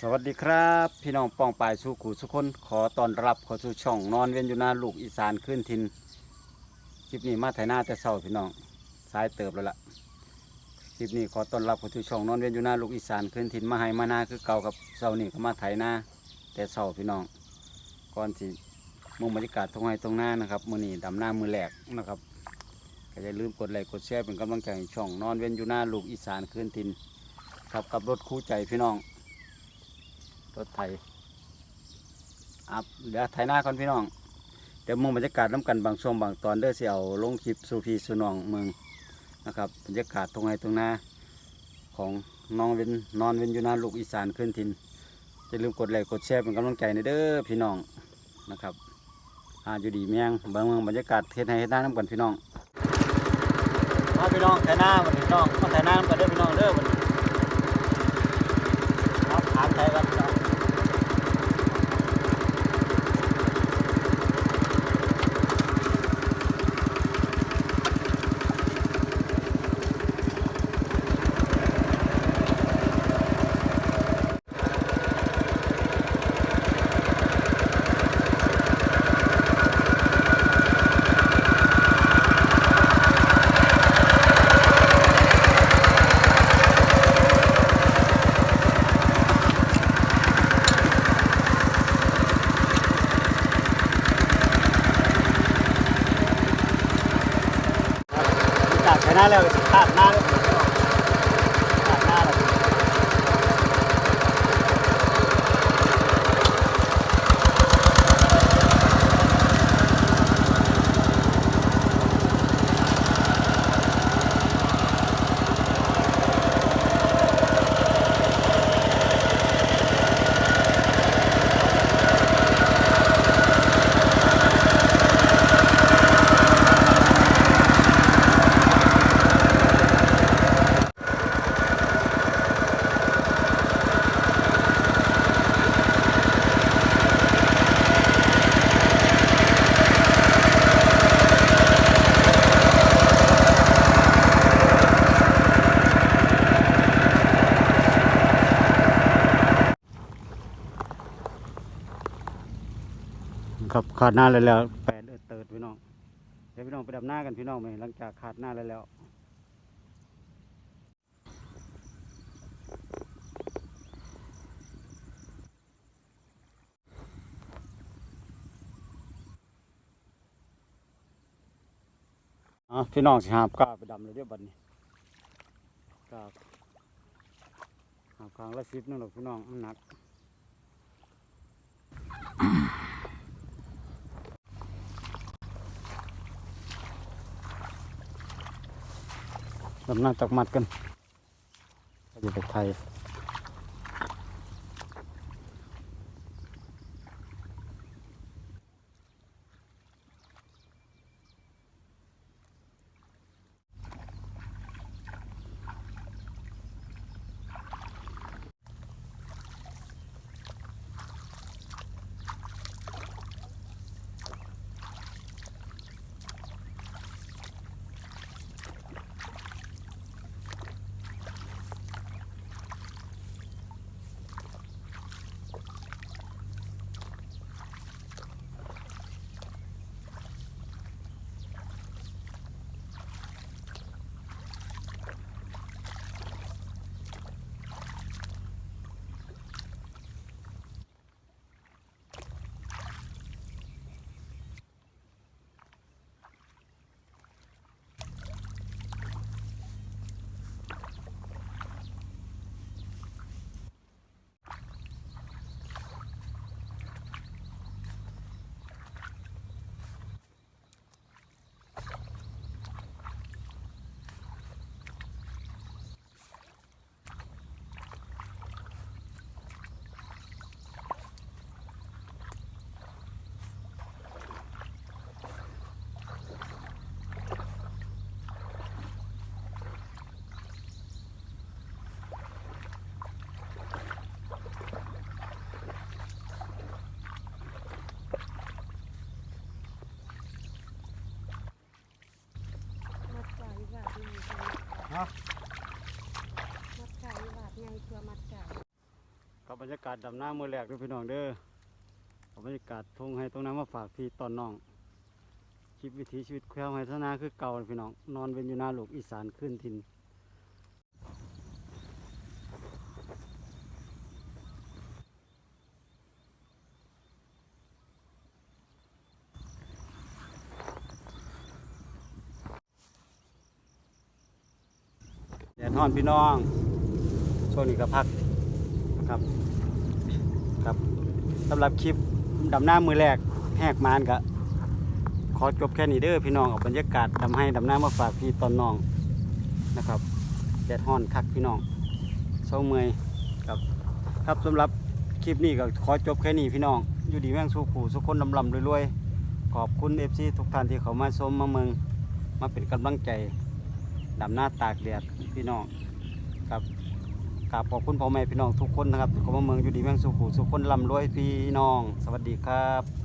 สวัสดีครับ พี่น้องป้องปลายสู่ขู่ทุกคนขอต้อนรับเข้าสู่ช่องนอนเวียนอยู่นาลูกอีสานขึ้นทินคลิปนี้มาไถนาแต่เช้าพี่น้องสายเติบแล้วล่ะคลิปนี้ขอต้อนรับเข้าสู่ช่องนอนเวียนอยู่นาลูกอีสานขึ้นทินมาให้มานาคือเก่ากับเช้านี้ก็มาไถนาแต่เช้าพี่น้องก่อนสิมุ่งบรรยากาศตรงไห้ตรงหน้านะครับมือนี้ดำหน้ามือแหลกนะครับก็อย่าลืมกดไลค์กดแชร์เป็นกำลังใจให้ช่องนอนเวียนอยู่นาลูกอีสานขึ้นทินครับกับรถคู่ใจพี่น้อง รถไถอับเดี๋ยวไถหน้าก่อนพี่น้อง เดี๋ยวมองบรรยากาศน้ำกันบางช่วงบางตอนเด้อเสี่ยวลงคลิปสูพีสูนองเมืองนะครับบรรยากาศตรงไหนตรงหน้าของน้องเวนนอนเวนอยู่หน้าลูกอีสานขึ้นทินอย่าลืมกดไลค์กดแชร์เป็นกำลังใจในเด้อพี่น้องนะครับอาอยู่ดีเมียงบางเมืองบรรยากาศเทศให้เฮ็ดหน้าน้ำกันพี่น้องมาพี่น้องไถหน้าวันพี่น้องมาไถหน้าน้ำกันเด้อพี่น้องเด้อวันนี้ครับถามไทยกันพี่ น้องจากชนะแล้วขาดหน้าแล้วขาดหน้าแล้ว ครับขาดหน้าแล้วแล้วแปดเอิดเติดพี่น้อง เดี๋ยวพี่น้องไปดับหน้ากันพี่น้องไหมหลังจากขาดหน้าแล้วแล้วอพี่น้องสิหาบกล้าไปดำเลยเดี๋ยวบัดนี้กล้าหาบครั้งละสิบนึงหรอกพี่น้องมันหนัก ลำหน้าตักมัดกันอยู่ไปไทยมัดไก่บาดไงคือ ฮะ มัดไก่บาดไงคือมัดไก่กับบรรยากาศดำน้ำมือแรกด้วยพี่น้องเด้อกับบรรยากาศทงให้ตรงน้ำมาฝากพี่ตอนน้องคลิปวิถีชีวิตแควให้ทนาคือเก่าพี่น้องนอนเวนอยู่หนาหลูกอีสานขึ้นทิน ฮ้อนพี่น้องช่วงนี้ก็พักนะครับครับสำหรับคลิปดำน้ำมือแรกแหกมานก็ขอจบแค่นี้เด้อพี่น้องเอาบรรยากาศดำให้ดำน้ำมาฝากพี่ตอนน้องนะครับแดดฮ้อนคักพี่น้องเศร้าเมื่อยครับครับสำหรับคลิปนี้ก็ขอจบแค่นี้พี่น้อง อยู่ดีแม่งสู้ขู่สุกคนลำลำรวยๆขอบคุณเอฟซีทุกท่านที่เขามาชมมาเมืองมาเป็นกำลังใจ ดำหน้าตากแดดพี่น้องครับกราบขอบคุณพ่อแม่พี่น้องทุกคนนะครับที่เข้ามาเมืองอยู่ดีเมืองสุขุสุขคนร่ำรวยพี่น้อง สวัสดีครับ